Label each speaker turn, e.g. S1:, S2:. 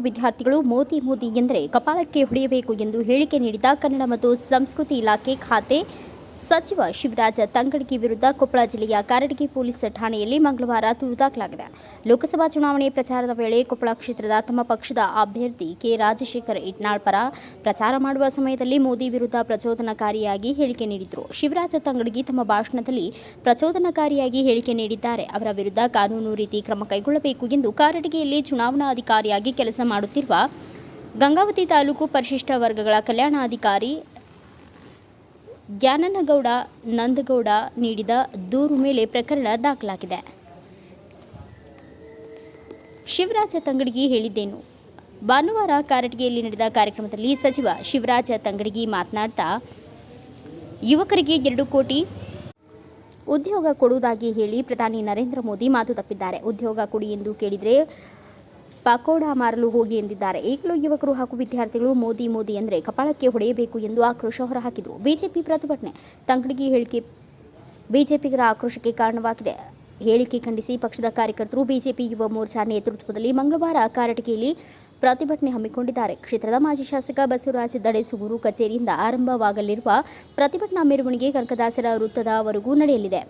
S1: ವಿದ್ಯಾರ್ಥಿಗಳು ಮೋದಿ ಮೋದಿ ಎಂದರೆ ಕಪಾಳಕ್ಕೆ ಹೊಡೆಯಬೇಕು ಎಂದು ಹೇಳಿಕೆ ನೀಡಿದ ಕನ್ನಡ ಮತ್ತು ಸಂಸ್ಕೃತಿ ಇಲಾಖೆ ಖಾತೆ ಸಚಿವ ಶಿವರಾಜ ತಂಗಡಗಿ ವಿರುದ್ಧ ಕೊಪ್ಪಳ ಜಿಲ್ಲೆಯ ಕಾರಟಗಿ ಪೊಲೀಸ್ ಠಾಣೆಯಲ್ಲಿ ಮಂಗಳವಾರ ದೂರು ದಾಖಲಾಗಿದೆ. ಲೋಕಸಭಾ ಚುನಾವಣೆ ಪ್ರಚಾರದ ವೇಳೆ ಕೊಪ್ಪಳ ಕ್ಷೇತ್ರದ ತಮ್ಮ ಪಕ್ಷದ ಅಭ್ಯರ್ಥಿ ಕೆ. ರಾಜಶೇಖರ್ ಇಟ್ನಾಳ್ ಪರ ಪ್ರಚಾರ ಮಾಡುವ ಸಮಯದಲ್ಲಿ ಮೋದಿ ವಿರುದ್ಧ ಪ್ರಚೋದನಕಾರಿಯಾಗಿ ಹೇಳಿಕೆ ನೀಡಿದರು. ಶಿವರಾಜ ತಂಗಡಗಿ ತಮ್ಮ ಭಾಷಣದಲ್ಲಿ ಪ್ರಚೋದನಕಾರಿಯಾಗಿ ಹೇಳಿಕೆ ನೀಡಿದ್ದಾರೆ. ಅವರ ವಿರುದ್ಧ ಕಾನೂನು ರೀತಿ ಕ್ರಮ ಕೈಗೊಳ್ಳಬೇಕು ಎಂದು ಕಾರಟಗಿಯಲ್ಲಿ ಚುನಾವಣಾಧಿಕಾರಿಯಾಗಿ ಕೆಲಸ ಮಾಡುತ್ತಿರುವ ಗಂಗಾವತಿ ತಾಲೂಕು ಪರಿಶಿಷ್ಟ ವರ್ಗಗಳ ಕಲ್ಯಾಣಾಧಿಕಾರಿ ಜ್ಞಾನನಗೌಡ ನಂದಗೌಡ ನೀಡಿದ ದೂರು ಮೇಲೆ ಪ್ರಕರಣ ದಾಖಲಾಗಿದೆ. ಶಿವರಾಜ ತಂಗಡಿಗಿ ಹೇಳಿದ್ದೇನು. ಭಾನುವಾರ ಕಾರಟಗಿಯಲ್ಲಿ ನಡೆದ ಕಾರ್ಯಕ್ರಮದಲ್ಲಿ ಸಚಿವ ಶಿವರಾಜ ತಂಗಡಿಗಿ ಮಾತನಾಡ್ತಾ, ಯುವಕರಿಗೆ ಎರಡು ಕೋಟಿ ಉದ್ಯೋಗ ಕೊಡುವುದಾಗಿ ಹೇಳಿ ಪ್ರಧಾನಿ ನರೇಂದ್ರ ಮೋದಿ ಮಾತು ತಪ್ಪಿದ್ದಾರೆ. ಉದ್ಯೋಗ ಕೊಡಿ ಎಂದು ಕೇಳಿದರೆ ಪಕೋಡ ಮಾರಲು ಹೋಗಿ ಎಂದಿದ್ದಾರೆ. ಈಗಲೂ ಯುವಕರು ಹಾಗೂ ವಿದ್ಯಾರ್ಥಿಗಳು ಮೋದಿ ಮೋದಿ ಅಂದರೆ ಕಪಾಳಕ್ಕೆ ಹೊಡೆಯಬೇಕು ಎಂದು ಆಕ್ರೋಶ ಹೊರಹಾಕಿದರು. ಬಿಜೆಪಿ ಪ್ರತಿಭಟನೆ ತಂಗಡಿಗೆ ಹೇಳಿಕೆ, ಬಿಜೆಪಿಗರ ಆಕ್ರೋಶಕ್ಕೆ ಕಾರಣವಾಗಿದೆ. ಹೇಳಿಕೆ ಖಂಡಿಸಿ ಪಕ್ಷದ ಕಾರ್ಯಕರ್ತರು ಬಿಜೆಪಿ ಯುವ ಮೋರ್ಚಾ ನೇತೃತ್ವದಲ್ಲಿ ಮಂಗಳವಾರ ಕಾರಟಗಿಯಲ್ಲಿ ಪ್ರತಿಭಟನೆ ಹಮ್ಮಿಕೊಂಡಿದ್ದಾರೆ. ಕ್ಷೇತ್ರದ ಮಾಜಿ ಶಾಸಕ ಬಸವರಾಜ ದಡೇಸೂರು ಕಚೇರಿಯಿಂದ ಆರಂಭವಾಗಲಿರುವ ಪ್ರತಿಭಟನಾ ಮೆರವಣಿಗೆ ಕನಕದಾಸರ ವೃತ್ತದವರೆಗೂ ನಡೆಯಲಿದೆ.